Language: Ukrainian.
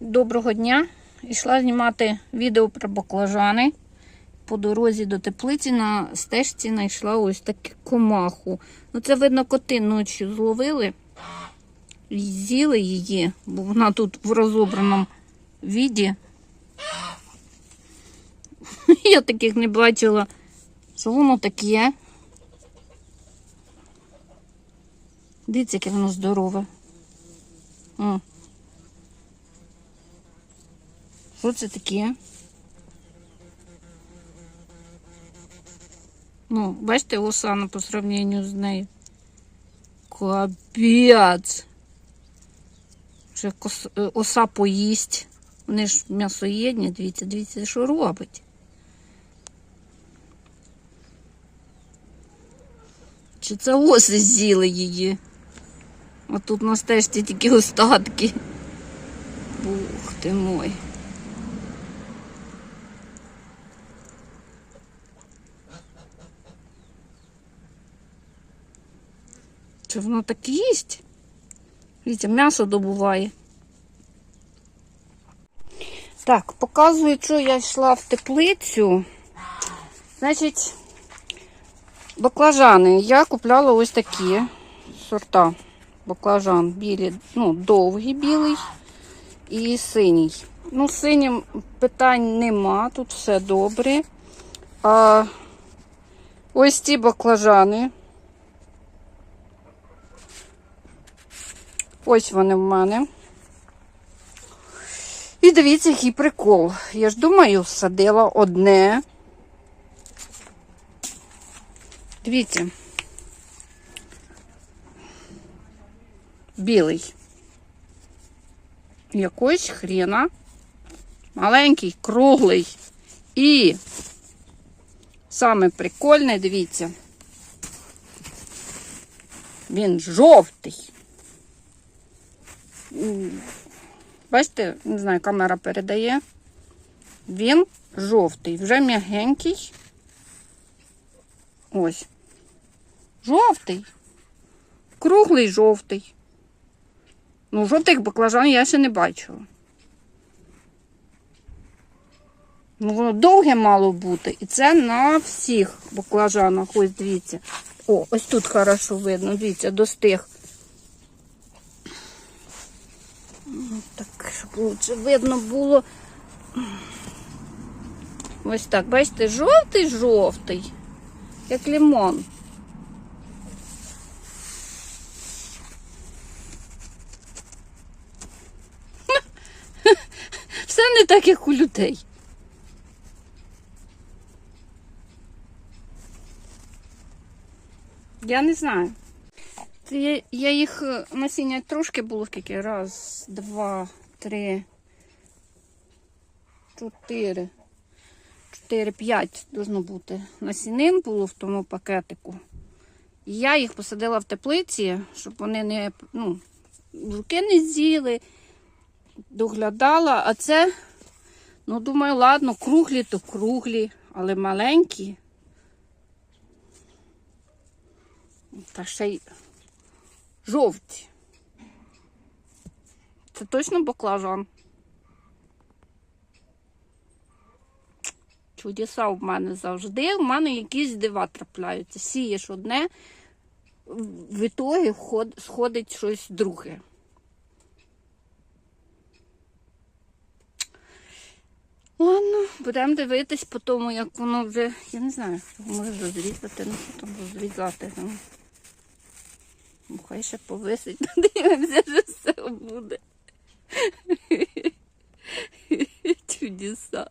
Доброго дня. Йшла знімати відео про баклажани. По дорозі до теплиці на стежці знайшла ось таку комаху. Ну, це, видно, коти ночі зловили з'їли її, бо вона тут в розобраному віді. Я таких не бачила. Що воно таке? Дивіться, яке воно здорове. О. Що це таке? Ну, бачите, осана по сравненню з нею. Капець. Вже е, оса поїсть. Вони ж м'ясоєдні, дивіться, дивіться, що робить. Чи це оси з'їли її? А тут на стежці тільки остатки. Бух ти мой. Чи воно так їсть? Дивіться, м'ясо добуває. Так, показую, що я йшла в теплицю. Значить, баклажани. Я купляла ось такі сорта. Баклажан білі, ну, довгий білий і синій. Ну, синім питань нема, тут все добре. А ось ці баклажани. Ось вони в мене. І дивіться, який прикол. Я ж думаю, садила одне. Дивіться. Білий. Якось хрена. Маленький, круглий. І саме прикольне, дивіться. Він жовтий. Бачите, не знаю, камера передає. Він жовтий, вже м'ягенький. Ось. Жовтий. Круглий жовтий. Ну, жовтих баклажан я ще не бачила. Ну, воно довге мало бути. І це на всіх баклажанах. Ось дивіться. О, ось тут хорошо видно. Дивіться, достиг. Ну, Так, щоб лучше видно було. Ось так, бачите, жовтий-жовтий, як лимон. Все не так, як у людей. Я не знаю. Я, я їх е, насіння трошки було скільки. Раз, два, три, чотири. Чотири, п'ять должно бути. Насінин було в тому пакетику. І я їх посадила в теплиці, щоб вони не, ну, жуки не з'їли, доглядала. А це, ну, думаю, ладно, круглі то круглі, але маленькі. Та ще й жовті. Це точно баклажан. Чудеса в мене завжди. В мене якісь дива трапляються. Сієш одне, в ітогі сходить щось друге. Ладно, будемо дивитись по тому, як воно вже. Я не знаю, його може розрізати, ну що там розрізати. Хай ще повисить, подивимося, що все буде. Чудеса.